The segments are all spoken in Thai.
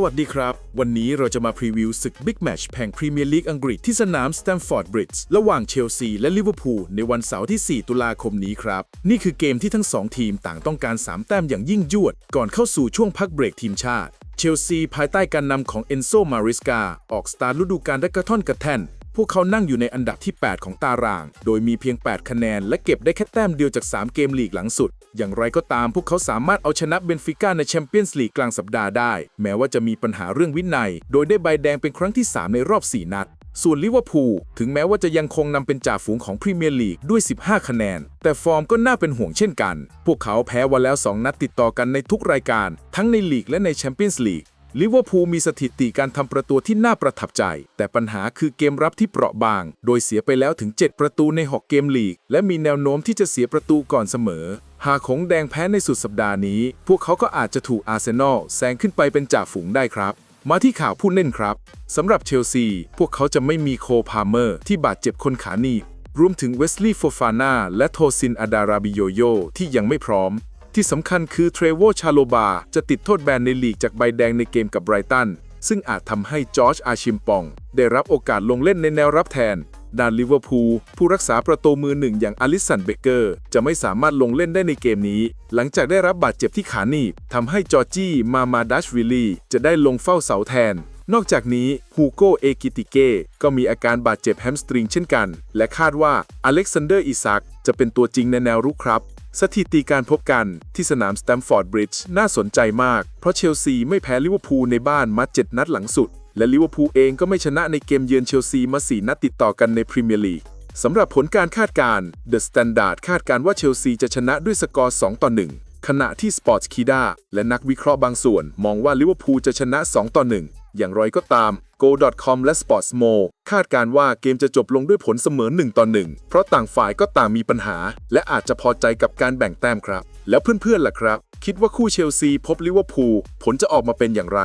สวัสดีครับ วันนี้เราจะมาพรีวิวศึกบิ๊กแมชแห่งพรีเมียร์ลีกอังกฤษที่สนามสแตมฟอร์ดบริดจ์ระหว่างเชลซีและลิเวอร์พูลในวันเสาร์ที่ 4 ตุลาคมนี้ครับ นี่คือเกมที่ทั้ง 2 ทีมต่างต้องการ 3 แต้มอย่างยิ่งยวด ก่อนเข้าสู่ช่วงพักเบรกทีมชาติ เชลซีภายใต้การนำของเอนโซมาริสกาออกสตาร์ฤดูกาลได้กระท่อนกระแท่น พวกเขานั่งอยู่ในอันดับที่ 8 ของตาราง โดยมีเพียง 8 คะแนน และเก็บได้แค่แต้มเดียวจาก 3 เกมลีกหลังสุด อย่างไรก็ตามพวกเขาสามารถเอาชนะเบนฟิก้าในแชมเปี้ยนส์ลีกกลางสัปดาห์ได้ แม้ว่าจะมีปัญหาเรื่องวินัย โดยได้ใบแดงเป็นครั้งที่ 3 ในรอบ 4 นัด ส่วนลิเวอร์พูลถึงแม้ว่าจะยังคงนำเป็นจ่าฝูงของพรีเมียร์ลีกด้วย 15 คะแนน แต่ฟอร์มก็น่าเป็นห่วงเช่นกัน พวกเขาแพ้มาแล้ว 2 นัดติดต่อกันในทุกรายการ ทั้งในลีกและในแชมเปี้ยนส์ลีก ลิเวอร์พูลมีสถิติการทำประตูที่น่าประทับใจ แต่ปัญหาคือเกมรับที่เปราะบาง โดยเสียไปแล้วถึง 7 ประตูใน 6 เกมลีก และมีแนวโน้มที่จะเสียประตูก่อนเสมอ หากหงแดงแพ้ในสุดสัปดาห์นี้ พวกเขาก็อาจจะถูกอาร์เซนอลแซงขึ้นไปเป็นจ่าฝูงได้ครับ มาที่ข่าวผู้เล่นครับสำหรับเชลซี พวกเขาจะไม่มีโคพาเมอร์ ที่บาดเจ็บคนขาหนีบรวมถึงเวสลีย์โฟฟาน่าและโทซินอาดาราบิโยโยที่ยังไม่พร้อม ที่สำคัญคือเทรโวชาโลบาจะติดโทษแบนในลีกจากใบแดงในเกมกับไบรตัน ซึ่งอาจทำให้จอร์จอาชิมปอง ได้รับโอกาสลงเล่นในแนวรับแทนด้านลิเวอร์พูลผู้รักษาประตูมือหนึ่งอย่างอลิสันเบเกอร์ จะไม่สามารถลงเล่นได้ในเกมนี้ หลังจากได้รับบาดเจ็บที่ขาหนีบทำให้จอร์จี้มามาดัชวิลลีจะได้ลงเฝ้าเสาแทน นอกจากนี้ฮูโกเอกิติเก้ก็มีอาการบาดเจ็บแฮมสตริงเช่นกัน และคาดว่าอเล็กซานเดอร์อิซักจะเป็นตัวจริงในแนวรุกครับ สถิติการพบกันที่สนามสแตมฟอร์ดบริดจ์น่าสนใจมาก เพราะเชลซีไม่แพ้ลิเวอร์พูลในบ้านมา7นัดหลังสุด และลิเวอร์พูลเองก็ไม่ชนะในเกมเยือนเชลซีมา4นัดติดต่อกันในพรีเมียร์ลีกสำหรับผลการคาดการณ์ The Standard คาดการ์ว่าเชลซีจะชนะด้วยสกอร์ 2 ต่อ 1 ขณะที่ Sports k i d a และนักวิเคราะห์บางส่วน มองว่าลิเวอร์พูลจะชนะ 2 ต่อ 1อย่างไรก็ตาม Go.com และ Sportsmo คาดการ์ว่าเกมจะจบลงด้วยผลเสมอ1ต่อ1เพราะต่างฝ่ายก็ต่างมีปัญหา และอาจจะพอใจกับการแบ่งแต้มครับ แล้วเพื่อนๆล่ะครับ คิดว่าคู่เชลซีพบลิเวอร์พูลผลจะออกมาเป็นอย่างไร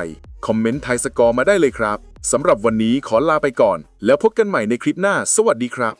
คอมเมนต์ทายสกอร์มาได้เลยครับสำหรับวันนี้ขอลาไปก่อน แล้วพบกันใหม่ในคลิปหน้า สวัสดีครับ